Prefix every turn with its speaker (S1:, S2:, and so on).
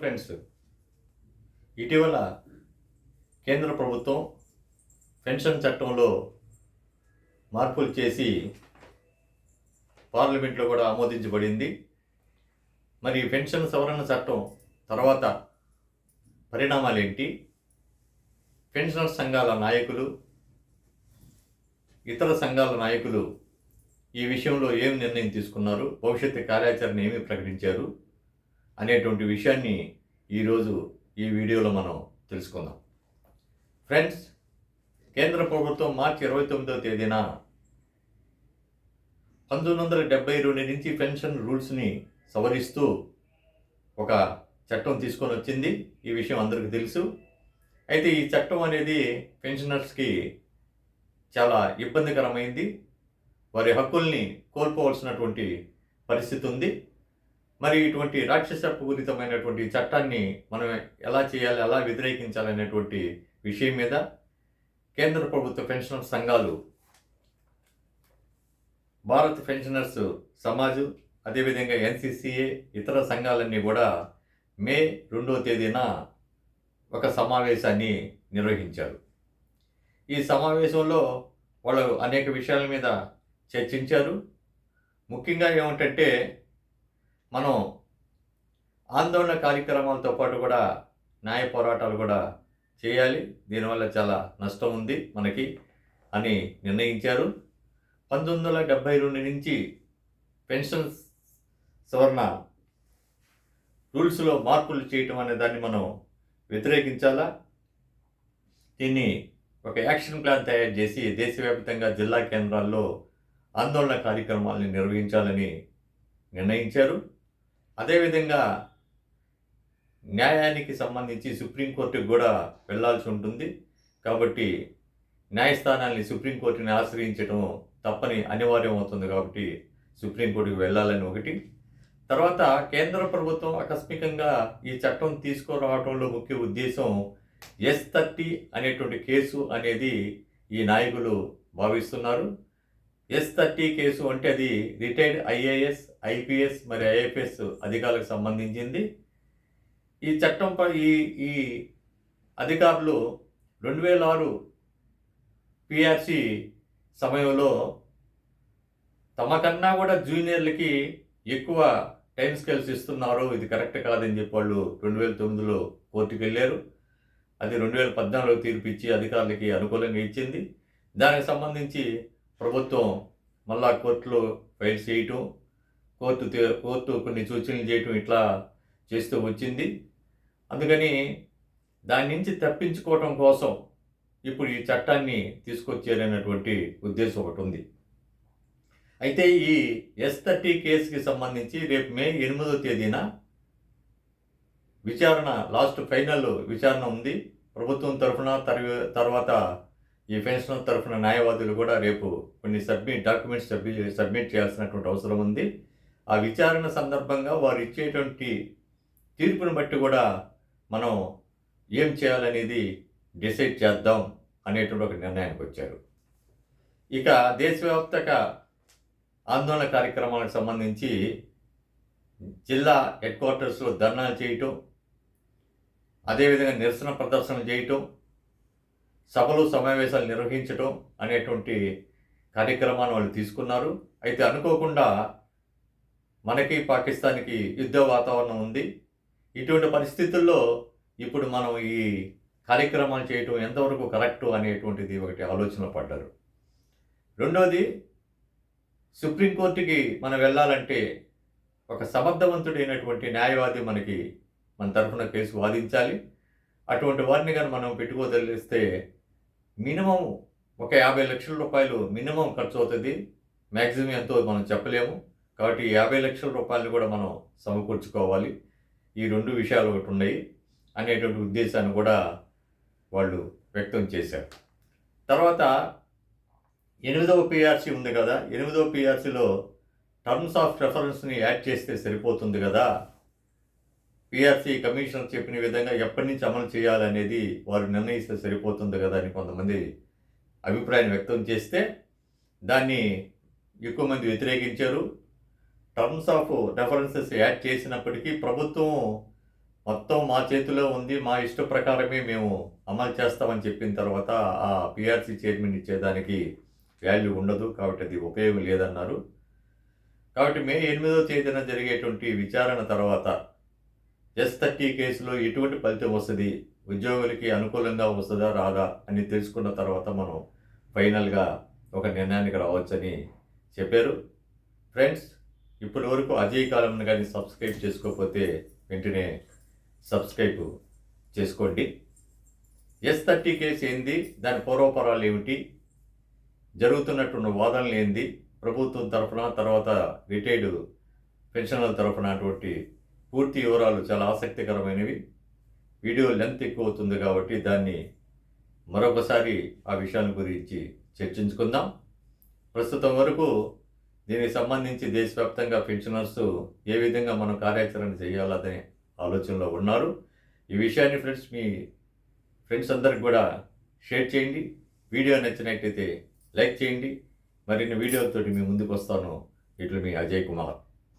S1: Friends ఇటీవల కేంద్ర ప్రభుత్వం పెన్షన్ చట్టంలో మార్పులు చేసి పార్లమెంట్లో కూడా ఆమోదించబడింది. మరి పెన్షన్ సవరణ చట్టం తర్వాత పరిణామాలేంటి? పెన్షనర్ సంఘాల నాయకులు ఇతర సంఘాల నాయకులు ఈ విషయంలో ఏం నిర్ణయం తీసుకున్నారు? భవిష్యత్తు కార్యాచరణ ఏమి ప్రకటించారు? అనేటువంటి విషయాన్ని ఈరోజు ఈ వీడియోలో మనం తెలుసుకుందాం. ఫ్రెండ్స్ కేంద్ర ప్రభుత్వం మార్చి ఇరవై తొమ్మిదవ తేదీన పంతొమ్మిది వందల డెబ్బై రెండు నుంచి పెన్షన్ రూల్స్ని సవరిస్తూ ఒక చట్టం తీసుకొని వచ్చింది. ఈ విషయం అందరికీ తెలుసు. అయితే ఈ చట్టం అనేది పెన్షనర్స్కి చాలా ఇబ్బందికరమైంది. వారి హక్కుల్ని కోల్పోవలసినటువంటి పరిస్థితి ఉంది. మరి ఇటువంటి రాక్షసపూరితమైనటువంటి చట్టాన్ని మనం ఎలా చేయాలి ఎలా వ్యతిరేకించాలనేటువంటి విషయం మీద కేంద్ర ప్రభుత్వ పెన్షనర్ సంఘాలు భారత్ పెన్షనర్స్ సమాజు అదేవిధంగా ఎన్సిసిఏ ఇతర సంఘాలన్నీ కూడా మే రెండవ తేదీన ఒక సమావేశాన్ని నిర్వహించారు. ఈ సమావేశంలో వాళ్ళు అనేక విషయాల మీద చర్చించారు. ముఖ్యంగా ఏమిటంటే మనం ఆందోళన కార్యక్రమాలతో పాటు కూడా న్యాయ పోరాటాలు కూడా చేయాలి. దీనివల్ల చాలా నష్టం ఉంది మనకి అని నిర్ణయించారు. పంతొమ్మిది వందల డెబ్భై రెండు నుంచి పెన్షన్ సవరణ రూల్స్లో మార్పులు చేయటం అనే దాన్ని మనం వ్యతిరేకించాలా? దీన్ని ఒక యాక్షన్ ప్లాన్ తయారు చేసి దేశవ్యాప్తంగా జిల్లా కేంద్రాల్లో ఆందోళన కార్యక్రమాలను నిర్వహించాలని నిర్ణయించారు. అదేవిధంగా న్యాయానికి సంబంధించి సుప్రీంకోర్టుకు కూడా వెళ్ళాల్సి ఉంటుంది. కాబట్టి న్యాయస్థానాన్ని సుప్రీంకోర్టుని ఆశ్రయించడం తప్పని అనివార్యం అవుతుంది కాబట్టి సుప్రీంకోర్టుకు వెళ్ళాలని ఒకటి. తర్వాత కేంద్ర ప్రభుత్వం ఆకస్మికంగా ఈ చట్టం తీసుకురావడంలో ముఖ్య ఉద్దేశం ఎస్ థర్టీ అనేటువంటి కేసు అనేది ఈ నాయకులు భావిస్తున్నారు. ఎస్ థర్టీ కేసు అంటే అది రిటైర్డ్ ఐఏఎస్ ఐపీఎస్ మరి ఐఎఫ్ఎస్ అధికారులకు సంబంధించింది. ఈ చట్టంపై ఈ ఈ అధికారులు రెండు వేల ఆరు పిఆర్సి సమయంలో తమకన్నా కూడా జూనియర్లకి ఎక్కువ టైం స్కేల్స్ ఇస్తున్నారు. ఇది కరెక్ట్ కాదని చెప్పి వాళ్ళు రెండు వేల తొమ్మిదిలో కోర్టుకు వెళ్ళారు అది రెండు వేల పద్నాలుగులో తీర్పు ఇచ్చి అధికారులకి అనుకూలంగా ఇచ్చింది. దానికి సంబంధించి ప్రభుత్వం మళ్ళా కోర్టులో ఫైల్ చేయటం కోర్టు కోర్టు కొన్ని సూచనలు చేయటం ఇట్లా చేస్తూ వచ్చింది. అందుకని దాని నుంచి తప్పించుకోవటం కోసం ఇప్పుడు ఈ చట్టాన్ని తీసుకొచ్చారనేటువంటి ఉద్దేశం ఒకటి ఉంది. అయితే ఈ ఎస్ థర్టీ కేసుకి సంబంధించి రేపు మే ఎనిమిదో తేదీన విచారణ లాస్ట్ ఫైనల్ విచారణ ఉంది. ప్రభుత్వం తరఫున తర్వాత ఈ పెన్షన్ తరఫున న్యాయవాదులు కూడా రేపు కొన్ని సబ్మిట్ డాక్యుమెంట్స్ సబ్మిట్ సబ్మిట్ చేయాల్సినటువంటి అవసరం ఉంది. ఆ విచారణ సందర్భంగా వారు ఇచ్చేటువంటి తీర్పును బట్టి కూడా మనం ఏం చేయాలనేది డిసైడ్ చేద్దాం అనేటువంటి ఒక నిర్ణయానికి వచ్చారు. ఇక దేశవ్యాప్తక ఆందోళన కార్యక్రమాలకు సంబంధించి జిల్లా హెడ్ క్వార్టర్స్లో ధర్నాలు చేయటం అదేవిధంగా నిరసన ప్రదర్శనలు చేయటం సభలు సమావేశాలు నిర్వహించటం అనేటువంటి కార్యక్రమాన్ని వాళ్ళు తీసుకున్నారు. అయితే అనుకోకుండా మనకి పాకిస్తాన్కి యుద్ధ వాతావరణం ఉంది. ఇటువంటి పరిస్థితుల్లో ఇప్పుడు మనం ఈ కార్యక్రమాలు చేయటం ఎంతవరకు కరెక్టు అనేటువంటిది ఒకటి ఆలోచన పడ్డారు. రెండోది సుప్రీంకోర్టుకి మనం వెళ్ళాలంటే ఒక సమర్థవంతుడైనటువంటి న్యాయవాది మనకి మన తరఫున కేసు వాదించాలి. అటువంటి వారిని కానీ మనం పెట్టుకోదలిస్తే మినిమం ఒక యాభై లక్షల రూపాయలు మినిమం ఖర్చు అవుతుంది. మ్యాక్సిమం ఎంతో మనం చెప్పలేము. కాబట్టి యాభై లక్షల రూపాయలు కూడా మనం సమకూర్చుకోవాలి. ఈ రెండు విషయాలు ఒకటి ఉన్నాయి అనేటువంటి ఉద్దేశాన్ని కూడా వాళ్ళు వ్యక్తం చేశారు. తర్వాత ఎనిమిదవ పిఆర్సీ ఉంది కదా. ఎనిమిదవ పిఆర్సీలో టర్మ్స్ ఆఫ్ రెఫరెన్స్ని యాడ్ చేస్తే సరిపోతుంది కదా. పిఆర్సీ కమిషనర్ చెప్పిన విధంగా ఎప్పటి నుంచి అమలు చేయాలనేది వారు నిర్ణయిస్తే సరిపోతుంది కదా అని కొంతమంది అభిప్రాయం వ్యక్తం చేస్తే దాన్ని ఎక్కువ మంది వ్యతిరేకించారు. టర్మ్స్ ఆఫ్ రెఫరెన్సెస్ యాడ్ చేసినప్పటికీ ప్రభుత్వం మొత్తం మా చేతిలో ఉంది మా ఇష్ట ప్రకారమే మేము అమలు చేస్తామని చెప్పిన తర్వాత ఆ పిఆర్సీ చైర్మన్ ఇచ్చేదానికి వాల్యూ ఉండదు కాబట్టి అది ఉపయోగం లేదన్నారు. కాబట్టి మే ఎనిమిదో తేదీన జరిగేటువంటి విచారణ తర్వాత ఎస్ థర్టీ కేసులో ఎటువంటి ఫలితం వస్తుంది? ఉద్యోగులకి అనుకూలంగా వస్తుందా రాదా అని తెలుసుకున్న తర్వాత మనం ఫైనల్గా ఒక నిర్ణయానికి రావచ్చని చెప్పారు. ఫ్రెండ్స్ ఇప్పటి వరకు అజయ్ కాలంను కానీ సబ్స్క్రైబ్ చేసుకోకపోతే వెంటనే సబ్స్క్రైబ్ చేసుకోండి. ఎస్ థర్టీ కేసు ఏంది? దాని పూర్వపరాలు ఏమిటి? జరుగుతున్నటువంటి వాదనలు ఏంది? ప్రభుత్వం తరఫున తర్వాత రిటైర్డ్ పెన్షనర్ల తరఫున అటువంటి పూర్తి వివరాలు చాలా ఆసక్తికరమైనవి. వీడియో లెంత్ ఎక్కువ అవుతుంది కాబట్టి దాన్ని మరొకసారి ఆ విషయాల గురించి చర్చించుకుందాం. ప్రస్తుతం వరకు దీనికి సంబంధించి దేశవ్యాప్తంగా పెన్షనర్స్ ఏ విధంగా మనం కార్యాచరణ చేయాలనే ఆలోచనలో ఉన్నారు. ఈ విషయాన్ని ఫ్రెండ్స్ మీ ఫ్రెండ్స్ అందరికి కూడా షేర్ చేయండి. వీడియో నచ్చినట్లయితే లైక్ చేయండి. మరిన్ని వీడియోలతోటి మీ ముందుకు వస్తాను. ఇట్లు మీ అజయ్ కుమార్.